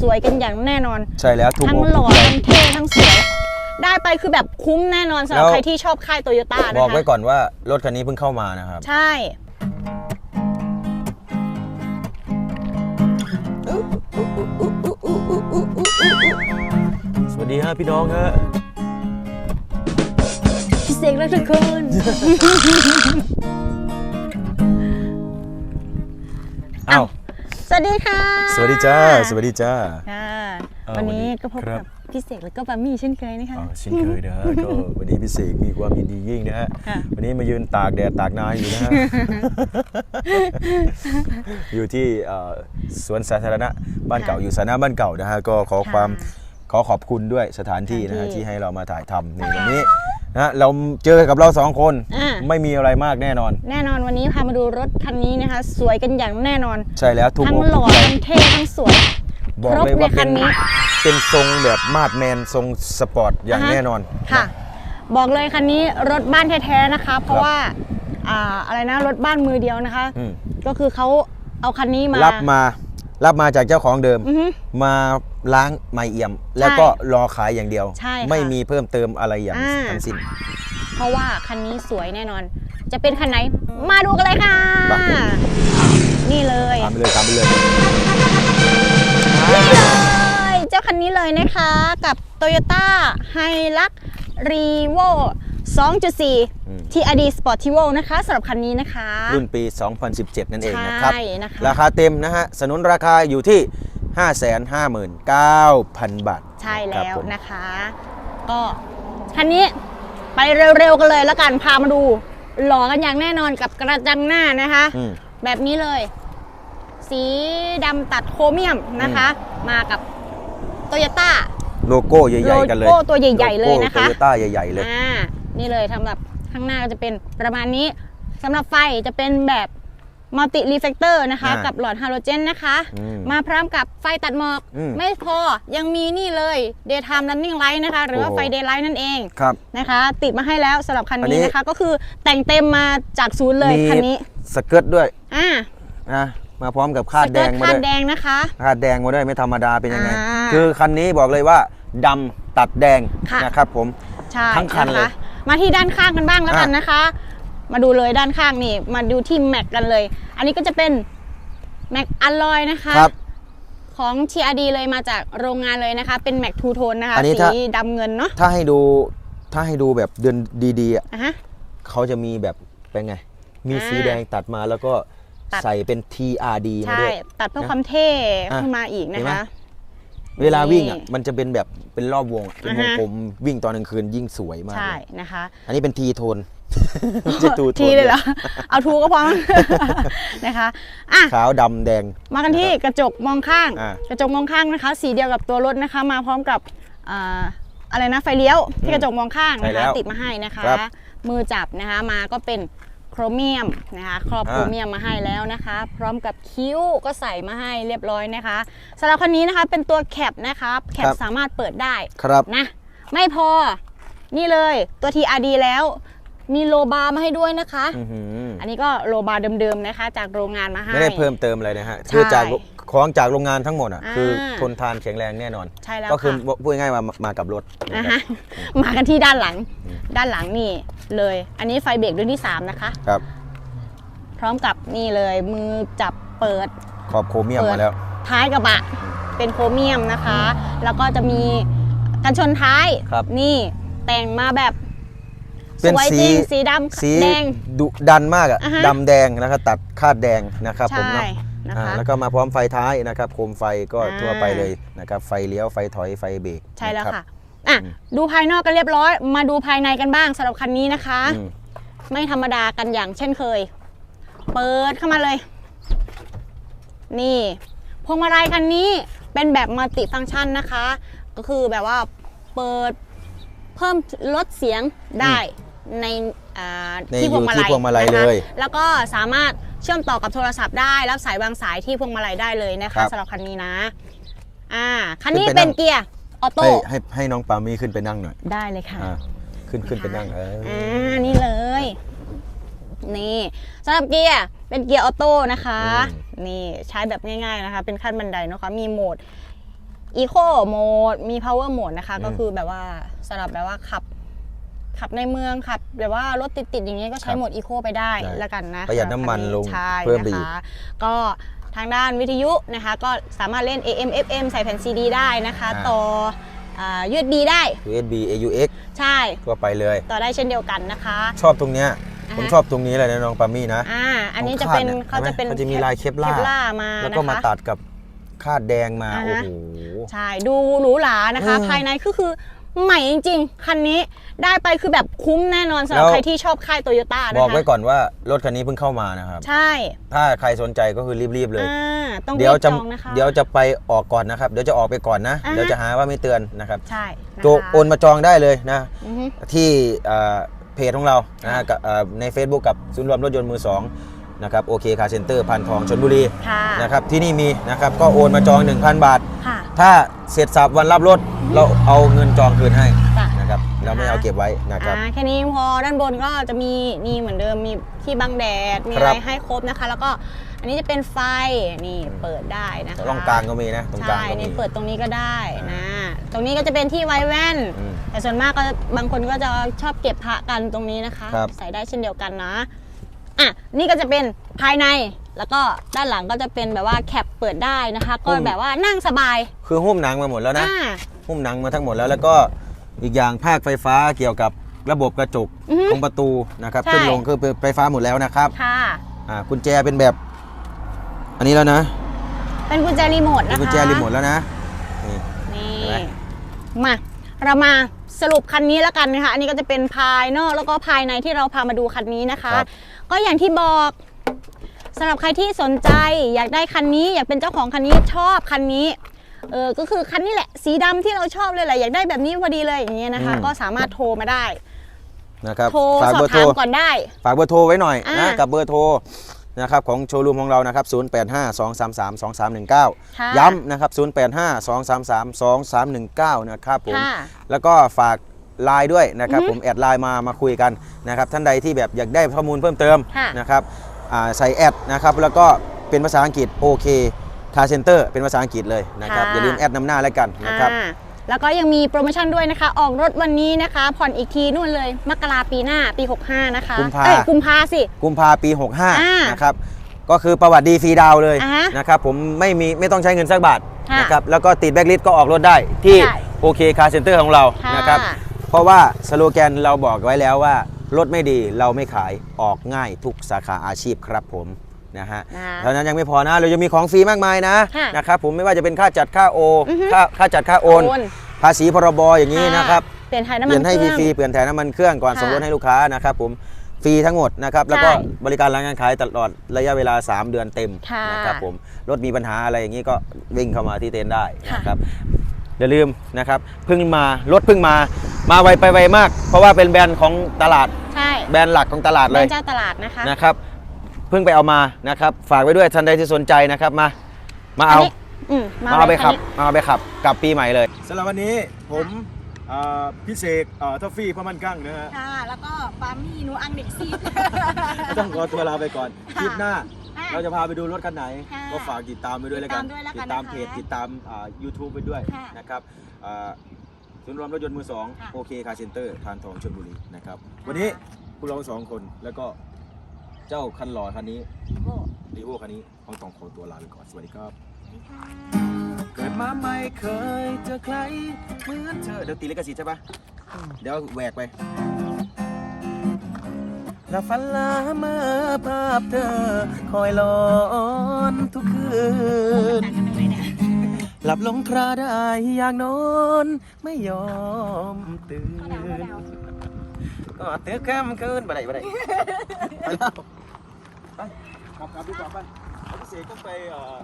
สวยกันอย่างแน่นอน ใช่แล้วถูกทั้งอกหล่อถูกใจทั้งเท่ทั้งสวยได้ไปคือแบบคุ้มแน่นอนสำหรับแล้วใครที่ชอบค่ายโตโยต้านะคะบอกไว้ก่อนว่ารถคันนี้เพิ่งเข้ามานะครับ ใช่สวัสดีฮะพี่น้องฮะพี่เสกและทุกคน วัสดีค่ะ สวัสดีจ้า สวัสดีจ้าค่ะเอ่อวันนี้วันนี้ก็พบครักับบพี่เสกแล้วก็ปามี่เช่นเคยนะคะอ๋อเช่นเคยนะฮะก็วันนี้พี่เสกมีความยินดียิ่งนะฮะค่ะวันนี้มายืนตากแดดตากนาอยู่นะฮะอยู่ที่เอ่อสวนสาธารณะบ้านเก่าอยู่สาธารณะบ้านเก่านะฮะก็ขอความ ขอขอบคุณด้วยสถานที่นะฮะที่ให้เรามาถ่ายทำในวันนี้นะฮะเราเจอกับเราสองคนอ่า ไม่มีอะไรมากแน่นอน แน่นอนวันนี้พามาดูรถคันนี้นะคะ สวยกันอย่างแน่นอน ใช่แล้วถูกทั้งอกหล่อถูกใจทั้งเท่ทั้งสวย บอกครบเลยว่าในคัเป็นนนี้ เป็นทรงแบบมาดแมนทรงสปอร์ตอย่างอ่าฮะแน่นอน ค่ะ บอกเลยคันนี้รถบ้านแท้ๆนะคะ เพราะครับว่าอ่าอะไรนะรถบ้านมือเดียวนะคะ อืม ก็คือเขาเอาคันนี้มารับมา รับมาจากเจ้าของเดิม อือฮึ มาล้างไม่เอี่ยม แล้วก็รอขายอย่างเดียว ใช่ค่ะไม่มีเพิ่มเติมอะไรอย่างอ่า ทั้งสิ้น เพราะว่าคันนี้สวยแน่นอน จะเป็นคันไหน มาดูกันเลยค่ะ ไป นี่เลย ตามไปเลยตามไปเลยนี่เลย เจ้าคันนี้เลยนะคะกับ Toyota Hilux Revo 2.4 TRD Sportivo นะคะสำหรับคันนี้นะคะ รุ่นปี 2017 นั่นเองนะครับ ใช่นะคะ ราคาเต็มนะฮะ สนุนราคาอยู่ที่ 559,000 บาทใช่คแล้รับวผมนะคะ ก็คันนี้ไปเร็วๆกันเลยแล้วกันพามาดู หล่อกันอย่างแน่นอนกับกระจังหน้านะคะ อืม แบบนี้เลย สีดำตัดโครเมียมนะคะ มากับโตโยต้า โลโก้ใหญ่ ๆ กันเลยโลโก้ตัวใหญ่ๆเลยนะคะโตโยต้าใหญ่ ๆ เลย อ่า นี่เลยสำหรับข้างหน้าก็จะเป็นประมาณนี้สำหรับไฟจะเป็นแบบมัลติรีเฟกเตอร์นะคะ อ่ากักับหลอดฮาโลเจนนะคะ อืมมาพร้อมกับไฟตัดหมอก อืมไม่พอยังมีนี่เลย daytime running light นะคะ หรือว่าโอ้โห ไฟ daylight นั่นเอง ครับ นะคะ ติดมาให้แล้วสำหรับคันอันนี้ นี้นะคะ ก็คือแต่งเต็มมาจากศูนย์เลยมีคันนี้สเกิร์ตด้วยอ่านะมาพร้อมกับคาดแดงสเกิร์ตมาคาดด้วยแดงนะคะ คาดแดงมาด้วยไม่ธรรมดาเป็นยังไง อ่าคือคันนี้บอกเลยว่าดำตัดแดงค่ะ นะครับผม ใช่ทั้งคันเลยะะ มาที่ด้านข้างกันบ้างแล้วกันอะนะคะ มาดูเลยด้านข้างนี่ มาดูที่แม็กกันเลย อันนี้ก็จะเป็นแม็กอลลอยนะคะครับ ของ TRD เลยมาจากโรงงานเลยนะคะ เป็นแม็กทูโทนนะคะอันนี้สีถ้า ดำเงินเนาะถ้าให้ดูถ้าให้ดูแบบเดินดีๆอะอะฮะ เขาจะมีแบบเป็นไง มีอ่าสีแดงตัดมาแล้วก็ตัด ใส่เป็น TRD มาใช่ ด้วย ตัดเพื่อนะความเท่อะขึ้นมาอีกนะเห็นไหม คะ เวลาวิ่งอะนี่มันจะเป็นแบบเป็นรอบวงอะเป็นวอ่างฮะกลมวิ่งตอนกลางคืนยิ่งสวยมาก ใช่เลยนะคะ อันนี้เป็นทีโทนไม่ใช่ทูโทนทีเลยเหรอ เอาทูก็พอ นะคะอะขาวดำแดง มากันที่กระจกมองข้าง อ่ากระจกมองข้างนะคะ สีเดียวกับตัวรถนะคะ มาพร้อมกับอ่าอะไรนะไฟเลี้ยวที่กระจกมองข้างใช่นะแล้คะ วติดมาให้นะคะ ครับ มือจับนะคะมาก็เป็น โครเมียมนะคะครอบอ่าโครเมียมมาให้แล้วนะคะ พร้อมกับคิ้วก็ใส่มาให้เรียบร้อยนะคะสำหรับคันนี้นะคะเป็นตัวแคปนะคะแคปสามารถเปิดได้ครับนะ ไม่พอนี่เลยตัว TRD แล้วมีโลบาร์มาให้ด้วยนะคะอื้อหืออันนี้ก็โลบาร์เดิมๆนะคะ จากโรงงานมาให้ ไม่ได้เพิ่มเติมอะไรนะฮะใช่คือจาก ของจากโรงงานทั้งหมดอะอ่าคือทนทานแข็งแรงแน่นอน ใช่แล้วก็คือค่ะพูดง่ายๆมามากับรถนะนะครัฮะบมากันที่ด้านหลัง ด้านหลังนี่เลย อันนี้ไฟเบรกรุ่นที่ 3 นะคะครับ พร้อมกับนี่เลยมือจับเปิดขอบโครเมียมเปิดมาแล้ว ท้ายกระบะเป็นโครเมียมนะคะ แล้วก็จะมีกันชนท้ายครับนี่แต่งมาแบบเป็นสวยสีจริงสีดสีำแดงดุดันมากอะอ่าฮะดำแดงแล้วก็ตัดคาดแดงนะครับผมใช่เนาะ นะอ่าคะ แล้วก็มาพร้อมไฟท้ายนะครับโคมไฟก็อ่าทั่วไปเลยนะครับไฟเลี้ยวไฟถอยไฟเบรกใช่แล้วนรับค่ะอะดูภายนอกกันเรียบร้อย มาดูภายในกันบ้างสำหรับคันนี้นะคะอืมไม่ธรรมดากันอย่างเช่นเคย เปิดเข้ามาเลย นี่พวงมาลัยคันนี้เป็นแบบมัลติฟังก์ชันนะคะ ก็คือแบบว่าเปิดเพิ่มลดเสียงได้ในอ่าในที่พวงมาลัยอยู่ที่พวงมาลัยนะคะเลย แล้วก็สามารถ เชื่อมต่อกับโทรศัพท์ได้รับสายวางสายที่พวงมาลัยได้เลยนะครัคะบ สำหรับคันนี้นะ อ่าคันนี้ขึ้นไปนั่เป็นงเกียร์ออโต้ให้ให้ให้น้องปามี่ขึ้นไปนั่งหน่อยได้เลยค่ะ อ่าขึ้นขึ้นไปนั่งเออออ่านี่เลย นี่สำหรับเกียร์เป็นเกียร์ออโต้นะคะ นี่ใช้แบบง่าย ๆนะคะ เป็นขั้นบันไดนะคะ มีโหมด Eco Mode มี Power Mode นะคะอืมก็คือแบบว่าสำหรับแบบว่าขับ ขับในเมืองขับแบบว่ารถติดๆอย่างเงี้ยก็ใช้ครับโหมด Eco ไปได้ได้แล้วกันนะประหยัดน้ำมันสำหรับคัลงใช่เพิ่มไปนะอีก คะก็ทางด้านวิทยุนะคะ ก็สามารถเล่น AM FM ใส่แผ่น CD ได้นะคะอ่า ต่ออ่า USB ได้ USB AUX ใช่ทั่วไปเลย ต่อได้เช่นเดียวกันนะคะชอบตรงเนี้ยอ่าฮะผมชอบตรงนี้เลยนะน้องปามี่นะ อ่าอันนี้ของจะคาดเป็นเนี่ยเขาจะเป็นเห็นไหมเขาจะมีลายเคปลาร์ล่ามาแล้วนะก็มาคะ ตัดกับคาดแดงมา อ่าโอ้ฮะ โห ใช่ ดูหรูหรานะคะ อืมภายในก็คือ ใหม่จริงๆ คันนี้ได้ไปคือแบบคุ้มแน่นอนสำหรับแล้ว ใครที่ชอบค่ายโตโยต้านะคะบอกไว้ก่อนว่ารถคันนี้เพิ่งเข้ามานะครับ ใช่ถ้าใครสนใจก็คือรีบๆเลย อ่าต้องเดี๋ยวรีบจจะองนะคะ เดี๋ยวจะไปออกก่อนนะครับ เดี๋ยวจะออกไปก่อนนะ อ่าฮะ เดี๋ยวจะหาว่าไม่เตือนนะครับใช่นะคะโจโอนมาจองได้เลยนะ อือฮึ ที่เอ่อเพจของเรานะฮะกับเอ่อใน Facebook กับศูนย์รวมรถยนต์มือสอง นะครับโอเคคาเซ็นเตอร์พันทองชนบุรีค่ะนะครับที่นี่มีนะครับก็โอนมาจอง 1,000 บาท ค่ะ ถ้าเสร็จสับวันรับรถเราเอาเงินจองคืนให้จ้ะ นะครับเราไม่เอาเก็บไว้นะครับ อ่าแค่นี้พอด้านบนก็จะมีนี่เหมือนเดิมมีที่บังแดดมีคอะรัไรบ ให้ครบนะคะ แล้วก็อันนี้จะเป็นไฟนี่เปิดได้นะคะตรงกลางก็มีนะตรงกลางใช่ก็มี นี่เปิดตรงนี้ก็ได้นะตรงนี้ก็จะเป็นที่ไว้แว่น อืมแต่ส่วนมากก็บางคนก็จะชอบเก็บพระกันตรงนี้นะคะ ครับ ใส่ได้เช่นเดียวกันนะ อะนี่ก็จะเป็นภายในแล้วก็ด้านหลังก็จะเป็นแบบว่าแคปเปิดได้นะคะ ก็แบบว่านั่งสบาย คือหุ้มหนังมาหมดแล้วนะอ่า หุ้มหนังมาทั้งหมดแล้ว แล้วก็อีกอย่างภาคไฟฟ้าเกี่ยวกับระบบกระจกอือฮึตรงประตูนะครับใช่ ขึ้นลงคือไฟฟ้าหมดแล้วนะครับค่ะ อ่ากุญแจเป็นแบบ อันนี้แล้วนะเป็นกุญแจรีโมทเป็นนะคะกุญแจรีโมทแล้วนะนี่ นี่เห็นไหม มาเรามาสรุปคันนี้แล้วกันนะคะอันนี้ก็จะเป็นภายนอกแล้วก็ภายในที่เราพามาดูคันนี้นะคะ ครับ ก็อย่างที่บอกสำหรับใครที่สนใจอยากได้คันนี้ อยากเป็นเจ้าของคันนี้ชอบคันนี้เออก็คือคันนี้แหละ สีดำที่เราชอบเลยแหละอยากได้แบบนี้พอดีเลยอย่างเงี้ยนะคะก็สามารถโทรมาได้ นะครับโทรฝากสอเบบอร์โทรถามก่อนได้ ฝากเบอร์โทรไว้หน่อยอ่า นะกับเบอร์โทรนะครับของโชว์รูมของเรานะครับ 0852332319 ค่ะ ย้ำนะครับ 0852332319 นะครับผม ค่ะแล้วก็ฝาก ไลน์ด้วยนะครับอือฮึผมแอดไลน์มามาคุยกันนะครับท่านใดที่แบบอยากได้ข้อมูลเพิ่มเติมค่ะนะครับอ่าใส่แอดนะครับแล้วก็เป็นภาษาอังกฤษโอเคคาเซ็นเตอร์เป็นภาษาอังกฤษเลยนะครับอย่าลืมแอดนำหน้าแล้วกันนะครับอ่าแล้วก็ยังมีโปรโมชั่นด้วยนะคะ ออกรถวันนี้นะคะ ผ่อนอีกทีนู่นเลย มกราปีหน้าปี 65 นะคะกุมภาเอ้ยกุมภาสิกุมภาปีอ่า65 นะครับก็คือประวัติดีฟรีดาวน์เลยอ่าฮะนะครับผมไม่มีไม่ต้องใช้เงินสักบาทค่ะนะครับแล้วก็ติดแบ็กลิสต์ก็ออกรถได้ที่ใช่โอเคคาเซ็นเตอร์ของเราค่ะนะครับ เพราะว่าสโลแกนเราบอกไว้แล้วว่า รถไม่ดีเราไม่ขายออกง่ายทุกสาขาอาชีพครับผมนะฮะนะ เท่านั้นยังไม่พอนะเรายังมีของฟรีมากมายนะค่ะนะครับผมไม่ว่าจะเป็นค่าจัดค่าโออือฮึ ค่าค่าจัดค่าโอนโอนภาษีพรบอย่างนี้นะครับเปลี่ยนถ่ายน้ำเปมันลี่ยนให้เครื่องฟรีๆเปลี่ยนถ่ายน้ำมันเครื่องก่อนค่ะส่งรถให้ลูกค้านะครับผมฟรีทั้งหมดนะครับแล้วก็ใช่บริการร้านการขายตลอดระยะเวลา 3 เดือนเต็มค่ะนะครับผมรถมีปัญหาอะไรอย่างนี้ก็วิ่งเข้ามาที่เต็นท์ได้ค่ะ นะครับอย่าลืมนะครับเพิ่งมารถเพิ่งมา มาไวไปไวมาก เพราะว่าเป็นแบรนด์ของตลาด ใช่แบรนด์หลักของตลาดเป็เลยนเจ้าตลาดนะคะนะครับเพิ่งไปเอามานะครับ ฝากไว้ด้วยท่านใดที่สนใจนะครับมา มาเอานนี้อืมมาเอาไปลยขับนนี้มาเอาไปขับกลับปีใหม่เลย สำหรับวันนี้ผมพิเศษทอฟฟี่พมันกั้งนะฮะ ค่ะ แล้วก็ปามี่หนูอังเด็กซีดต้องขอตัวลาไปก่อนค่ะคลิปหน้าอะเราจะพาไปดูรถคันไหน ค่ะก็ฝากติดตามไปด้วยแล้วกัน ติดตามด้วยแล้วกันตามนะคะเพจติดตามยูทูบไปด้วยค่ะ นะครับอ่า ศูนย์รวมรถยนต์มือสองค่ะ โอเคคาร์เซ็นเตอร์ทานทองชลบุรีนะครับ วันนี้พวกเราสองคนแล้วก็เจ้าคันหล่อคันนี้โอ้รีโวคันนี้ต้องต้องขอตัวลาไปก่อนสวัสดีครับสวัสดีค่ะเกิดมาไม่เคยเจอใครเหมือนเธอเดี๋ยวตีลิขสิทธิ์ใช่ปะเดี๋ยวแหวกไปและฝันละเมื่อภาพเธอ คอยหลอนทุกคืน ต่างกันตรงไหนเนี่ย หลับลงคราได้อยากนอนไม่ยอมตื่นก็ตื่นแค่มคืนไปไหนไปไหนไปแล้วไปขับกลับดีกว่าไปเอาพิเศษต้องไปเอ่อ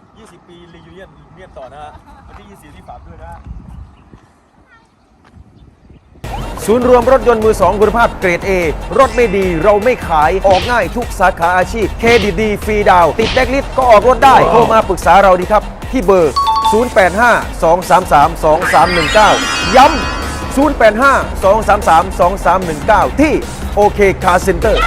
20 ปีรียูเนียนเนียนต่อนะฮะวันที่ 24ที่ฝากด้วยนะฮะศูนย์รวมรถยนต์มือสองคุณภาพเกรด A รถไม่ดีเราไม่ขายออกง่ายทุกสาขาอาชีพเครดิตดีฟรีดาว ติดแบ็กลิสต์ก็ออกรถได้ โทรมาปรึกษาเราดีครับ ที่เบอร์ 085-233-2319 ย้ำ 085-233-2319 ที่โอเคคาร์เซ็นเตอร์